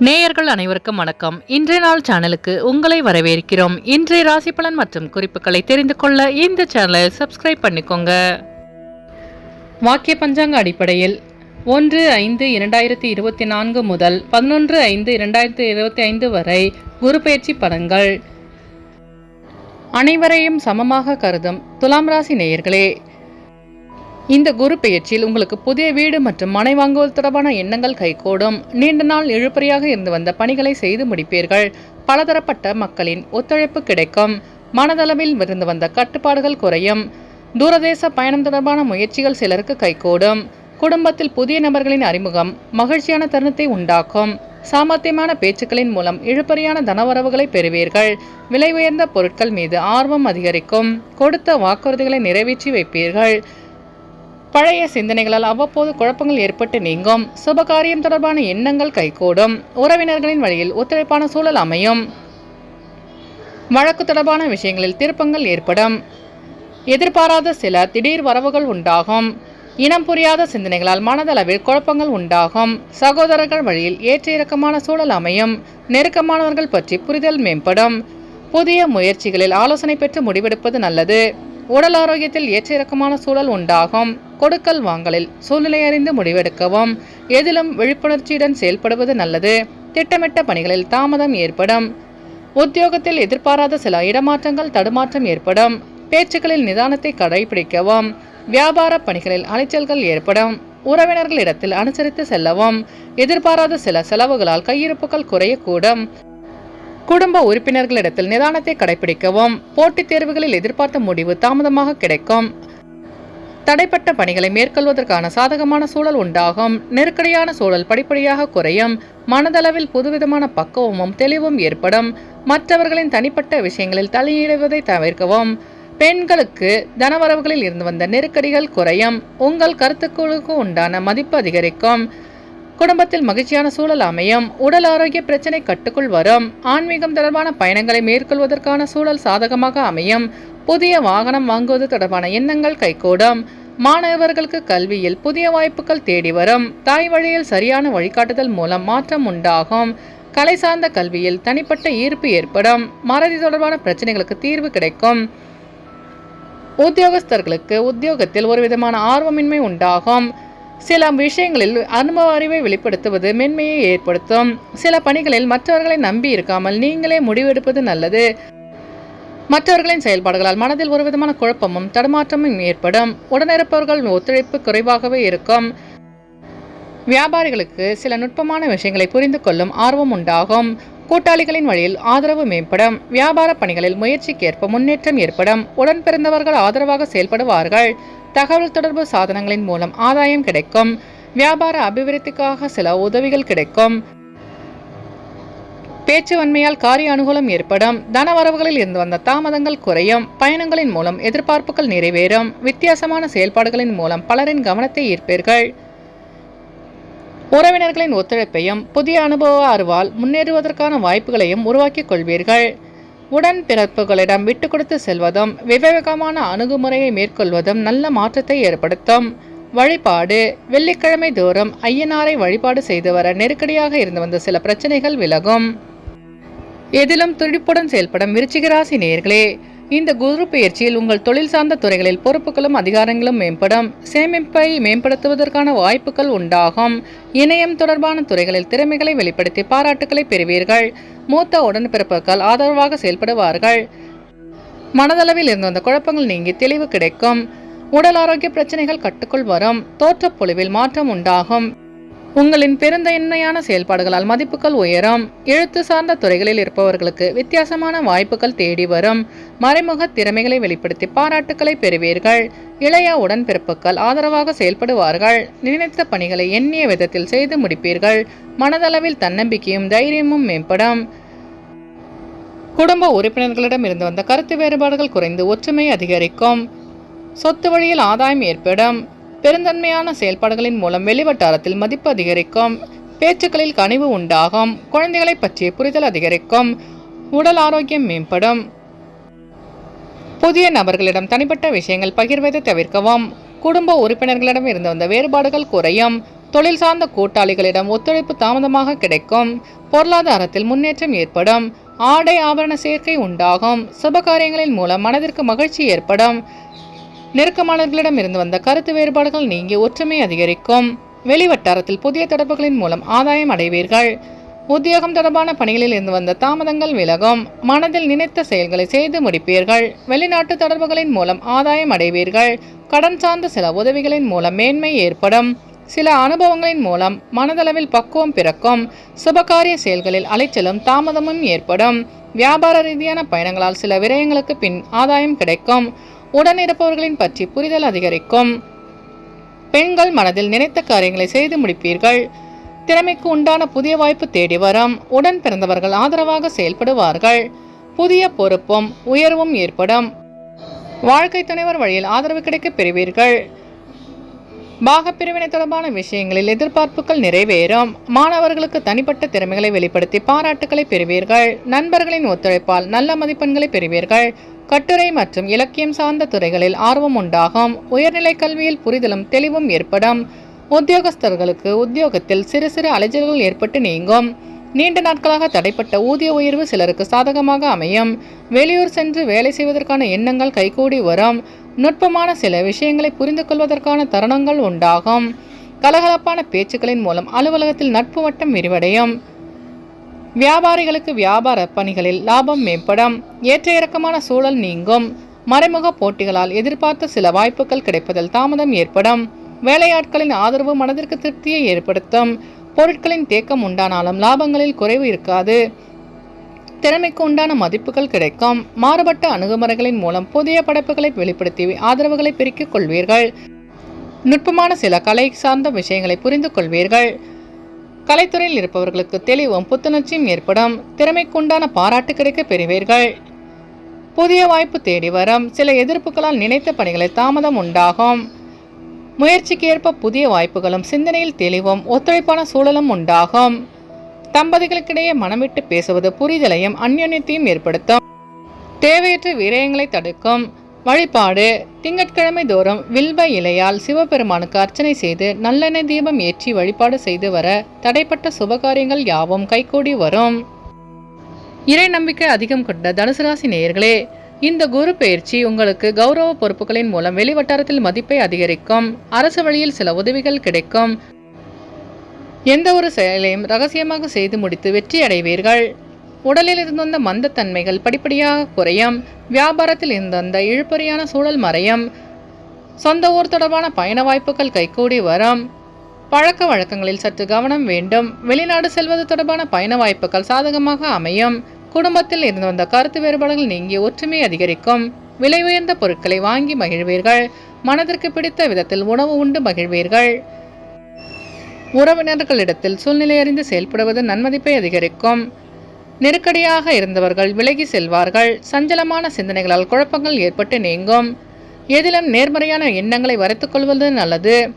நேயர்கள் அனைவருக்கும் வணக்கம். இன்றைய நாள் சேனலுக்கு உங்களை வரவேற்கிறோம். இன்றைய ராசி பலன் மற்றும் குறிப்புகளை தெரிந்து கொள்ள இந்த சேனலை சப்ஸ்கிரைப் பண்ணிக்கோங்க. வாக்கிய பஞ்சாங்க அடிப்படையில் ஒன்று ஐந்து இரண்டாயிரத்தி இருபத்தி நான்கு முதல் பதினொன்று ஐந்து இரண்டாயிரத்தி இருபத்தி ஐந்து வரை குரு பயிற்சி பலன்கள். அனைவரையும் சமமாக கருதும் துலாம் ராசி நேயர்களே இந்த குரு பெயர்ச்சியில் உங்களுக்கு புதிய வீடு மற்றும் மனை வாங்குவது தொடர்பான எண்ணங்கள் கைகூடும். நீண்ட நாள் இழுபறியாக இருந்து வந்த பணிகளை செய்து முடிப்பீர்கள். பலதரப்பட்ட மக்களின் ஒத்துழைப்பு கிடைக்கும். மனதளவில் இருந்து வந்த கட்டுப்பாடுகள் குறையும். தூரதேச பயணம் தொடர்பான முயற்சிகள் சிலருக்கு கைகூடும். குடும்பத்தில் புதிய நபர்களின் அறிமுகம் மகிழ்ச்சியான தருணத்தை உண்டாக்கும். சாமர்த்தியமான பேச்சுக்களின் மூலம் இழுபறியான தனவரவுகளை பெறுவீர்கள். விலை உயர்ந்த பொருட்கள் மீது ஆர்வம் அதிகரிக்கும். கொடுத்த வாக்குறுதிகளை நிறைவேற்றி வைப்பீர்கள். பழைய சிந்தனைகளால் அவ்வப்போது குழப்பங்கள் ஏற்பட்டு நீங்கும். சுபகாரியம் தொடர்பான எண்ணங்கள் கைகூடும். உறவினர்களின் வழியில் ஒத்துழைப்பான சூழல் அமையும். வழக்கு தொடர்பான விஷயங்களில் திருப்பங்கள் ஏற்படும். எதிர்பாராத சில திடீர் வரவுகள் உண்டாகும். இனம் புரியாத சிந்தனைகளால் மனதளவில் குழப்பங்கள் உண்டாகும். சகோதரர்கள் வழியில் ஏற்ற இறக்கமான சூழல் அமையும். நெருக்கமானவர்கள் பற்றி புரிதல் மேம்படும். புதிய முயற்சிகளில் ஆலோசனை பெற்று முடிவெடுப்பது நல்லது. உடல் ஆரோக்கியத்தில் ஏற்ற இறக்கமான சூழல் உண்டாகும். கொடுக்கல் வாங்கலில் சூழ்நிலை அறிந்து முடிவெடுக்கவும். எதிலும் விழிப்புணர்ச்சியுடன் செயல்படுவது நல்லது. திட்டமிட்ட பணிகளில் தாமதம் ஏற்படும். உத்தியோகத்தில் எதிர்பாராத சில இடமாற்றங்கள் தடுமாற்றம் ஏற்படும். பேச்சுக்களில் நிதானத்தை கடைபிடிக்கவும். வியாபார பணிகளில் அலைச்சல்கள் ஏற்படும். உறவினர்களிடத்தில் அனுசரித்து செல்லவும். எதிர்பாராத சில செலவுகளால் கையிருப்புகள் குறையக்கூடும். குடும்ப உறுப்பினர்களிடத்தில் நிதானத்தை கடைபிடிக்கவும். போட்டித் தேர்வுகளில் எதிர்பார்த்த முடிவு தாமதமாக கிடைக்கும். தடைப்பட்ட பணிகளை மேற்கொள்வதற்கான சாதகமான சூழல் உண்டாகும். நெருக்கடியான சூழல் படிப்படியாக குறையும். மனதளவில் புதுவிதமான பக்குவமும் தெளிவும் ஏற்படும். மற்றவர்களின் தனிப்பட்ட விஷயங்களில் தலையிடுவதை தவிர்க்கவும். பெண்களுக்கு தனவரவுகளில் இருந்து வந்த நெருக்கடிகள் குறையும். உங்கள் கருத்துக்களுக்கு உண்டான மதிப்பு அதிகரிக்கும். குடும்பத்தில் மகிழ்ச்சியான சூழல் அமையும். உடல் ஆரோக்கிய பிரச்சனை கட்டுக்குள் வரும். ஆன்மீகம் தொடர்பான பயணங்களை மேற்கொள்வதற்கான சூழல் சாதகமாக அமையும். புதிய வாகனம் வாங்குவது தொடர்பான எண்ணங்கள் கைகூடும். மாணவர்களுக்கு கல்வியில் புதிய வாய்ப்புகள் தேடி வரும். தாய் வழியில் சரியான வழிகாட்டுதல் மூலம் மாற்றம் உண்டாகும். கலை சார்ந்த கல்வியில் தனிப்பட்ட ஈர்ப்பு ஏற்படும். மறதி தொடர்பான பிரச்சனைகளுக்கு தீர்வு கிடைக்கும். உத்தியோகஸ்தர்களுக்கு உத்தியோகத்தில் ஒரு விதமான ஆர்வமின்மை உண்டாகும். சில விஷயங்களில் அனுபவ அறிவை வெளிப்படுத்துவது மென்மையை ஏற்படுத்தும். சில பணிகளில் மற்றவர்களை நம்பி இருக்காமல் நீங்களே முடிவெடுப்பது நல்லது. மற்றவர்களின் செயல்பாடுகளால் மனதில் ஒரு விதமான குழப்பமும் தடுமாற்றமும் ஏற்படும். உடனிருப்பவர்கள் ஒத்துழைப்பு குறைவாகவே இருக்கும். வியாபாரிகளுக்கு சில நுட்பமான விஷயங்களை புரிந்து கொள்ளும் ஆர்வம் உண்டாகும். கூட்டாளிகளின் வழியில் ஆதரவு மேம்படும். வியாபார பணிகளில் முயற்சிக்கேற்ப முன்னேற்றம் ஏற்படும். உடன் பிறந்தவர்கள் ஆதரவாக செயல்படுவார்கள். தகவல் தொடர்பு சாதனங்களின் மூலம் ஆதாயம் கிடைக்கும். வியாபார அபிவிருத்திக்காக சில உதவிகள் கிடைக்கும். பேச்சுவன்மையால் காரிய அனுகூலம் ஏற்படும். தனவரவுகளில் இருந்து வந்த தாமதங்கள் குறையும். பயணங்களின் மூலம் எதிர்பார்ப்புகள் நிறைவேறும். வித்தியாசமான செயல்பாடுகளின் மூலம் பலரின் கவனத்தை ஈர்ப்பீர்கள். உறவினர்களின் ஒத்துழைப்பையும் புதிய அனுபவ அறிவால் முன்னேறுவதற்கான வாய்ப்புகளையும் உருவாக்கிக் கொள்வீர்கள். உடன் பிறப்புகளிடம் விட்டு கொடுத்து செல்வதும் விவேகமான அணுகுமுறையை மேற்கொள்வதும் நல்ல மாற்றத்தை ஏற்படுத்தும். வழிபாடு வெள்ளிக்கிழமை தோறும் ஐயனாரை வழிபாடு செய்து வர நெருக்கடியாக இருந்து வந்த சில பிரச்சனைகள் விலகும். எதிலும் துடிப்புடன் செயல்படும் விருச்சிகராசி நேர்களே இந்த குரு பயிற்சியில் உங்கள் தொழில் சார்ந்த துறைகளில் பொறுப்புகளும் அதிகாரங்களும் மேம்படும். சேமிப்பை மேம்படுத்துவதற்கான வாய்ப்புகள் உண்டாகும். இணையம் தொடர்பான துறைகளில் திறமைகளை வெளிப்படுத்தி பாராட்டுகளை பெறுவீர்கள். மூத்த உடன்பிறப்புகள் ஆதரவாக செயல்படுவார்கள். மனதளவில் இருந்து வந்த குழப்பங்கள் நீங்கி தெளிவு கிடைக்கும். உடல் ஆரோக்கிய பிரச்சனைகள் கட்டுக்குள் வரும். தோற்றப் பொழிவில் மாற்றம் உண்டாகும். உங்களின் பெருந்தன்மையான செயல்பாடுகளால் மதிப்புகள் உயரும். எழுத்து சார்ந்த துறைகளில் இருப்பவர்களுக்கு வித்தியாசமான வாய்ப்புகள் தேடி வரும். மறைமுக திறமைகளை வெளிப்படுத்தி பாராட்டுக்களை பெறுவீர்கள். இளைய உடன்பிறப்புகள் ஆதரவாக செயல்படுவார்கள். நினைத்த பணிகளை எண்ணிய விதத்தில் செய்து முடிப்பீர்கள். மனதளவில் தன்னம்பிக்கையும் தைரியமும் மேம்படும். குடும்ப உறுப்பினர்களிடம் இருந்து வந்த கருத்து வேறுபாடுகள் குறைந்து ஒற்றுமை அதிகரிக்கும். சொத்து வழியில் ஆதாயம் ஏற்படும். பெருந்தன்மையான செயல்பாடுகளின் மூலம் வெளிவட்டாரத்தில் மதிப்பு அதிகரிக்கும் பேச்சுக்களில் கனிவு உண்டாகும் குழந்தைகளை பற்றிய புரிதல் அதிகரிக்கும் உடல் ஆரோக்கியம் மேம்படும். புதிய நபர்களிடம் தனிப்பட்ட விஷயங்கள் பகிர்வதை தவிர்க்கவும் குடும்ப உறுப்பினர்களிடம் இருந்து வந்த வேறுபாடுகள் குறையும் தொழில் சார்ந்த கூட்டாளிகளிடம் ஒத்துழைப்பு தாமதமாக கிடைக்கும் பொருளாதாரத்தில் முன்னேற்றம் ஏற்படும் ஆடை ஆபரண சேர்க்கை உண்டாகும் சுபகாரியங்களின் மூலம் மனதிற்கு மகிழ்ச்சி ஏற்படும் நெருக்கமானவர்களிடம் இருந்து வந்த கருத்து வேறுபாடுகள் நீங்கி ஒற்றுமை அதிகரிக்கும். வெளிவட்டாரத்தில் புதிய தொடர்புகளின் மூலம் ஆதாயம் அடைவீர்கள். உத்தியோகம் தொடர்பான பணிகளில் இருந்து வந்த தாமதங்கள் விலகும். மனதில் நினைத்த செயல்களை செய்து முடிப்பீர்கள். வெளிநாட்டு தொடர்புகளின் மூலம் ஆதாயம் அடைவீர்கள். கடன் சார்ந்த சில உதவிகளின் மூலம் மேன்மை ஏற்படும். சில அனுபவங்களின் மூலம் மனதளவில் பக்குவம் பிறக்கும். சுபகாரிய செயல்களில் அலைச்சலும் தாமதமும் ஏற்படும். வியாபார ரீதியான பயணங்களால் சில விரயங்களுக்கு பின் ஆதாயம் கிடைக்கும். உடனிருப்பவர்களின் பற்றி புரிதல் அதிகரிக்கும். பெண்கள் மனதில் நினைத்த காரியங்களை செய்து முடிப்பீர்கள். திறமைக்கு உண்டான புதிய வாய்ப்பு தேடி வரும். உடன் பிறந்தவர்கள் ஆதரவாக செயல்படுவார்கள். புதிய பொறுப்பும் உயர்வும் ஏற்படும். வாழ்க்கை துணைவர் வழியில் ஆதரவு கிடைக்கப் பெறுவீர்கள். பாகப் பிரிவினை தொடர்பான விஷயங்களில் எதிர்பார்ப்புகள் நிறைவேறும். மாணவர்களுக்கு தனிப்பட்ட திறமைகளை வெளிப்படுத்தி பாராட்டுகளை பெறுவீர்கள். நண்பர்களின் ஒத்துழைப்பால் நல்ல மதிப்பெண்களை பெறுவீர்கள். கட்டுரை மற்றும் இலக்கியம் சார்ந்த துறைகளில் ஆர்வம் உண்டாகும். உயர்நிலை கல்வியில் புரிதலும் தெளிவும் ஏற்படும். உத்தியோகஸ்தர்களுக்கு உத்தியோகத்தில் சிறு சிறு அலைச்சல்கள் ஏற்பட்டு நீங்கும். நீண்ட நாட்களாக தடைப்பட்ட ஊதிய உயர்வு சிலருக்கு சாதகமாக அமையும். வெளியூர் சென்று வேலை செய்வதற்கான எண்ணங்கள் கைகூடி வரும். நுட்பமான சில விஷயங்களை புரிந்து கொள்வதற்கான தருணங்கள் உண்டாகும். கலகலப்பான பேச்சுக்களின் மூலம் அலுவலகத்தில் நட்பு வட்டம் விரிவடையும். வியாபாரிகளுக்கு வியாபார பணிகளில் லாபம் மேம்படும். ஏற்ற இறக்கமான சூழல் நீங்கும். மறைமுக போட்டிகளால் எதிர்பார்த்த சில வாய்ப்புகள் கிடைப்பதில் தாமதம் ஏற்படும். வேலையாட்களின் ஆதரவு மனதிற்கு திருப்தியை ஏற்படுத்தும். பொருட்களின் தேக்கம் உண்டானாலும் லாபங்களில் குறைவு இருக்காது. திறமைக்கு உண்டான மதிப்புகள் கிடைக்கும். மாறுபட்ட அணுகுமுறைகளின் மூலம் புதிய படைப்புகளை வெளிப்படுத்தி ஆதரவுகளை பெருக்கிக் கொள்வீர்கள். நுட்பமான சில கலை சார்ந்த விஷயங்களை புரிந்து கொள்வீர்கள். கலைத்துறையில் இருப்பவர்களுக்கு தெளிவும் புத்துணர்ச்சியும் ஏற்படும். திறமைக்குண்டான பாராட்டு கிடைக்க பெறுவீர்கள். புதிய வாய்ப்பு தேடி வரும். சில எதிர்ப்புகளால் நினைத்த பணிகளை தாமதம் உண்டாகும். முயற்சிக்கு ஏற்ப புதிய வாய்ப்புகளும் சிந்தனையில் தெளிவும் ஒத்துழைப்பான சூழலும் உண்டாகும். தம்பதிகளுக்கிடையே மனமிட்டு பேசுவது புரிதலையும் அந்யோன்யத்தையும் ஏற்படுத்தும். தேவையற்ற விரயங்களை தடுக்கும். வழிபாடு. திங்கட்கிழமை தோறும் வில்வ இலையால் சிவபெருமானுக்கு அர்ச்சனை செய்து நல்லெண்ணெய் தீபம் ஏற்றி வழிபாடு செய்து வர தடைப்பட்ட சுபகாரியங்கள் யாவும் கைகூடி வரும். இறை நம்பிக்கை அதிகம் கொண்ட தனுசு ராசி நேயர்களே இந்த குரு பயிற்சி உங்களுக்கு கௌரவ பொறுப்புகளின் மூலம் வெளிவட்டாரத்தில் மதிப்பை அதிகரிக்கும். அரசு வழியில் சில உதவிகள் கிடைக்கும். எந்த ஒரு செயலையும் ரகசியமாக செய்து முடித்து வெற்றி அடைவீர்கள். உடலில் இருந்து வந்த மந்தத்தன்மைகள் படிப்படியாக குறையும். வியாபாரத்தில் இருந்து வந்த இழுபறியான சூழல் மறையும். சொந்த ஊர் தொடர்பான பயண வாய்ப்புகள் கைகூடி வரும். பழக்க வழக்கங்களில் சற்று கவனம் வேண்டும். வெளிநாடு செல்வது தொடர்பான பயண வாய்ப்புகள் சாதகமாக அமையும். குடும்பத்தில் இருந்து வந்த கருத்து வேறுபாடுகள் நீங்கி ஒற்றுமை அதிகரிக்கும். விலை உயர்ந்த பொருட்களை வாங்கி மகிழ்வீர்கள். மனதிற்கு பிடித்த விதத்தில் உணவு உண்டு மகிழ்வீர்கள். உறவினர்களிடத்தில் சூழ்நிலை அறிந்து செயல்படுவது நன்மதிப்பை அதிகரிக்கும். நெருக்கடியாக இருந்தவர்கள் விலகி செல்வார்கள். சஞ்சலமான சிந்தனைகளால் குழப்பங்கள் ஏற்பட்டு நீங்கும். எதிலும் நேர்மறையான எண்ணங்களை வரைத்துக் கொள்வது நல்லது.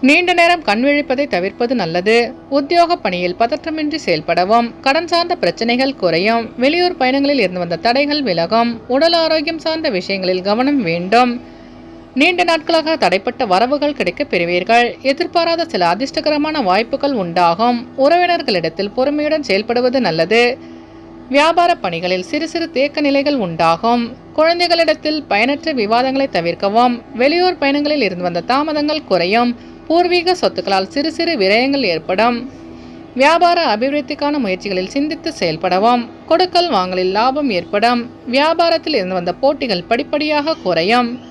நீண்ட நேரம் கண் விழிப்பதை தவிர்ப்பது நல்லது. உத்தியோக பணியில் பதற்றமின்றி செயல்படவும் கடன் சார்ந்த பிரச்சனைகள் குறையும் வெளியூர் பயணங்களில் இருந்து வந்த தடைகள் விலகும் உடல் ஆரோக்கியம் சார்ந்த விஷயங்களில் கவனம் வேண்டும். நீண்ட நாட்களாக தடைப்பட்ட வரவுகள் கிடைக்கப் பெறுவீர்கள். எதிர்பாராத சில அதிர்ஷ்டகரமான வாய்ப்புகள் உண்டாகும். உறவினர்களிடத்தில் பொறுமையுடன் செயல்படுவது நல்லது. வியாபார பணிகளில் சிறு சிறு தேக்க நிலைகள் உண்டாகும். குழந்தைகளிடத்தில் பயனற்ற விவாதங்களை தவிர்க்கவும். வெளியூர் பயணங்களில் இருந்து வந்த தாமதங்கள் குறையும். பூர்வீக சொத்துக்களால் சிறு சிறு விரயங்கள் ஏற்படும். வியாபார அபிவிருத்திக்கான முயற்சிகளில் சிந்தித்து செயல்படவும். கொடுக்கல் வாங்கலில் லாபம் ஏற்படும். வியாபாரத்தில் இருந்து வந்த போட்டிகள் படிப்படியாக குறையும்.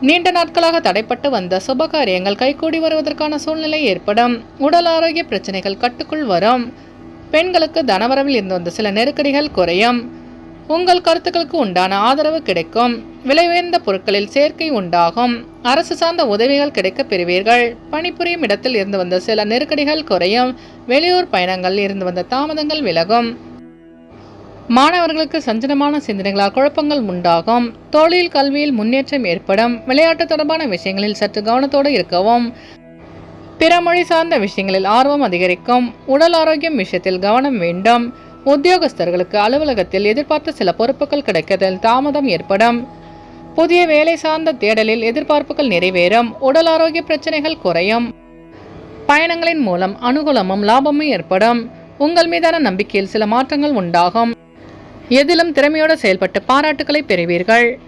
நீண்ட நாட்களாக தடைப்பட்டு வந்த சுபகாரியங்கள் கைகூடி வருவதற்கான சூழ்நிலை ஏற்படும். உடல் ஆரோக்கிய பிரச்சனைகள் கட்டுக்குள் வரும். பெண்களுக்கு தனவரவில் இருந்து வந்த சில நெருக்கடிகள் குறையும். உங்கள் கருத்துக்களுக்கு உண்டான ஆதரவு கிடைக்கும். விலை உயர்ந்த பொருட்களில் சேர்க்கை உண்டாகும். அரசு சார்ந்த உதவிகள் கிடைக்கப் பெறுவீர்கள். பணிபுரியும் இடத்தில் இருந்து வந்த சில நெருக்கடிகள் குறையும். வெளியூர் பயணங்கள் இருந்து வந்த தாமதங்கள் விலகும். மாணவர்களுக்கு சஞ்சலமான சிந்தனைகளால் குழப்பங்கள் உண்டாகும். தொழில் கல்வியில் முன்னேற்றம் ஏற்படும். விளையாட்டு தொடர்பான விஷயங்களில் சற்று கவனத்தோடு இருக்கவும். பிற மொழி சார்ந்த விஷயங்களில் ஆர்வம் அதிகரிக்கும். உடல் ஆரோக்கியம் விஷயத்தில் கவனம் வேண்டும். உத்தியோகஸ்தர்களுக்கு அலுவலகத்தில் எதிர்பார்த்த சில பொறுப்புகள் கிடைக்கதில் தாமதம் ஏற்படும். புதிய வேலை சார்ந்த தேடலில் எதிர்பார்ப்புகள் நிறைவேறும். உடல் ஆரோக்கிய பிரச்சனைகள் குறையும். பயணங்களின் மூலம் அனுகூலமும் லாபமும் ஏற்படும். உங்கள் மீதான நம்பிக்கையில் சில மாற்றங்கள் உண்டாகும். எதிலும் திறமையோடு செயல்பட்டு பாராட்டுகளை பெறுவீர்கள்.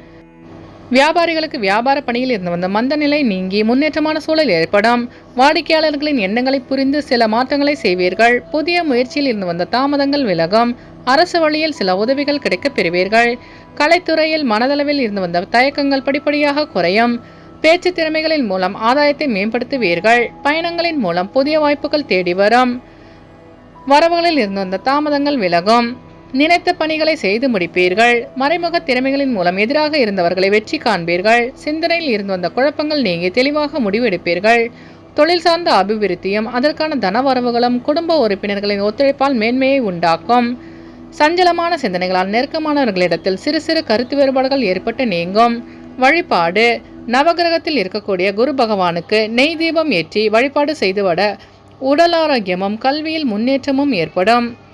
வியாபாரிகளுக்கு வியாபார பணியில் இருந்து வந்த மந்த நிலை நீங்கி முன்னேற்றமான சூழல் ஏற்படும். வாடிக்கையாளர்களின் எண்ணங்களை புரிந்து சில மாற்றங்களை செய்வீர்கள். புதிய முயற்சியில் இருந்து வந்த தாமதங்கள் விலகும். அரசு வழியில் சில உதவிகள் கிடைக்கப் பெறுவீர்கள். கலைத்துறையில் மனதளவில் இருந்து வந்த தயக்கங்கள் படிப்படியாக குறையும். பேச்சு திறமைகளின் மூலம் ஆதாயத்தை மேம்படுத்துவீர்கள். பயணங்களின் மூலம் புதிய வாய்ப்புகள் தேடி வரும். வரவுகளில் இருந்து வந்த தாமதங்கள் விலகும். நினைத்த பணிகளை செய்து முடிப்பீர்கள். மறைமுக திறமைகளின் மூலம் எதிராக இருந்தவர்களை வெற்றி காண்பீர்கள். சிந்தனையில் இருந்து வந்த குழப்பங்கள் நீங்கி தெளிவாக முடிவெடுப்பீர்கள். தொழில் சார்ந்த அபிவிருத்தியும் அதற்கான தனவரவுகளும் குடும்ப உறுப்பினர்களின் ஒத்துழைப்பால் மேன்மையை உண்டாக்கும். சஞ்சலமான சிந்தனைகளால் நெருக்கமானவர்களிடத்தில் சிறு சிறு கருத்து வேறுபாடுகள் ஏற்பட்டு நீங்கும். வழிபாடு. நவகிரகத்தில் இருக்கக்கூடிய குரு பகவானுக்கு நெய் தீபம் ஏற்றி வழிபாடு செய்துவிட உடல் ஆரோக்கியமும் கல்வியில் முன்னேற்றமும் ஏற்படும்.